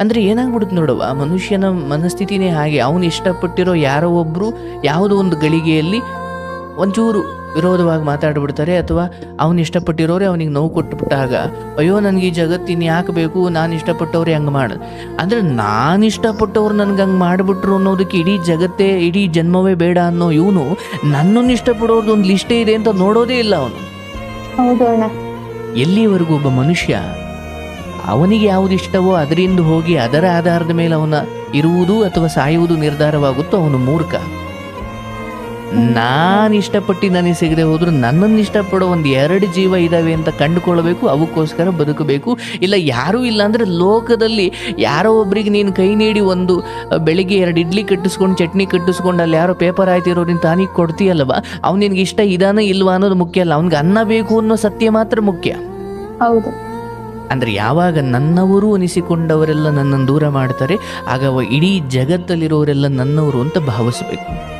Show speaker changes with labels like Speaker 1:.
Speaker 1: ಅಂದರೆ ಏನಾಗ್ಬಿಡುತ್ತೆ ನೋಡುವ ಮನುಷ್ಯನ ಮನಸ್ಥಿತಿನೇ ಹಾಗೆ. ಅವನು ಇಷ್ಟಪಟ್ಟಿರೋ ಯಾರೋ ಒಬ್ಬರು ಯಾವುದೋ ಒಂದು ಗಳಿಗೆಯಲ್ಲಿ ಒಂಚೂರು ವಿರೋಧವಾಗಿ ಮಾತಾಡ್ಬಿಡ್ತಾರೆ ಅಥವಾ ಅವನು ಇಷ್ಟಪಟ್ಟಿರೋರೆ ಅವನಿಗೆ ನೋವು ಕೊಟ್ಟುಬಿಟ್ಟಾಗ ಅಯ್ಯೋ ನನಗೆ ಈ ಜಗತ್ತಿನ ಯಾಕೆ ಬೇಕು? ನಾನು ಇಷ್ಟಪಟ್ಟವ್ರೆ ಹಂಗೆ ಮಾಡೋದು ಅಂದರೆ ನಾನು ಇಷ್ಟಪಟ್ಟವ್ರು ನನಗೆ ಹಂಗೆ ಮಾಡಿಬಿಟ್ರು ಅನ್ನೋದಕ್ಕೆ ಇಡೀ ಜಗತ್ತೇ ಇಡೀ ಜನ್ಮವೇ ಬೇಡ ಅನ್ನೋ ಇವನು ನನ್ನನ್ನು ಇಷ್ಟಪಡೋರ್ದು ಒಂದು ಲಿಸ್ಟೇ ಇದೆ ಅಂತ ನೋಡೋದೇ ಇಲ್ಲ ಅವನು. ಎಲ್ಲಿವರೆಗೂ ಒಬ್ಬ ಮನುಷ್ಯ ಅವನಿಗೆ ಯಾವುದು ಇಷ್ಟವೋ ಅದರಿಂದ ಹೋಗಿ ಅದರ ಆಧಾರದ ಮೇಲೆ ಅವನ ಇರುವುದು ಅಥವಾ ಸಾಯುವುದು ನಿರ್ಧಾರವಾಗುತ್ತೋ ಅವನು ಮೂರ್ಖ. ನಾನು ಇಷ್ಟಪಟ್ಟು ನನಗೆ ಸಿಗದೆ ಹೋದರೂ ನನ್ನನ್ನು ಇಷ್ಟಪಡೋ ಒಂದು ಎರಡು ಜೀವ ಇದ್ದಾವೆ ಅಂತ ಕಂಡುಕೊಳ್ಬೇಕು ಅವಕ್ಕೋಸ್ಕರ ಬದುಕಬೇಕು. ಇಲ್ಲ, ಯಾರೂ ಇಲ್ಲ ಅಂದರೆ ಲೋಕದಲ್ಲಿ ಯಾರೋ ಒಬ್ರಿಗೆ ನೀನು ಕೈ ನೀಡಿ ಒಂದು ಬೆಳಿಗ್ಗೆ ಎರಡು ಇಡ್ಲಿ ಕಟ್ಟಿಸ್ಕೊಂಡು, ಚಟ್ನಿ ಕಟ್ಟಿಸ್ಕೊಂಡು, ಅಲ್ಲಿ ಯಾರೋ ಪೇಪರ್ ಆಯ್ತಿರೋ ನೀನು ತಾನಿಗೆ ಕೊಡ್ತೀಯಲ್ವ ಅವ್ನು ನಿನಗೆ ಇಷ್ಟ ಇದಾನ ಇಲ್ವಾ ಅನ್ನೋದು ಮುಖ್ಯ ಅಲ್ಲ. ಅವ್ನಿಗೆ ಅನ್ನ ಬೇಕು ಅನ್ನೋ ಸತ್ಯ ಮಾತ್ರ ಮುಖ್ಯ.
Speaker 2: ಹೌದು.
Speaker 1: ಅಂದರೆ ಯಾವಾಗ ನನ್ನವರು ಅನಿಸಿಕೊಂಡವರೆಲ್ಲ ನನ್ನನ್ನು ದೂರ ಮಾಡ್ತಾರೆ ಆಗ ಇಡೀ ಜಗತ್ತಲ್ಲಿರೋರೆಲ್ಲ ನನ್ನವರು ಅಂತ ಭಾವಿಸ್ಬೇಕು.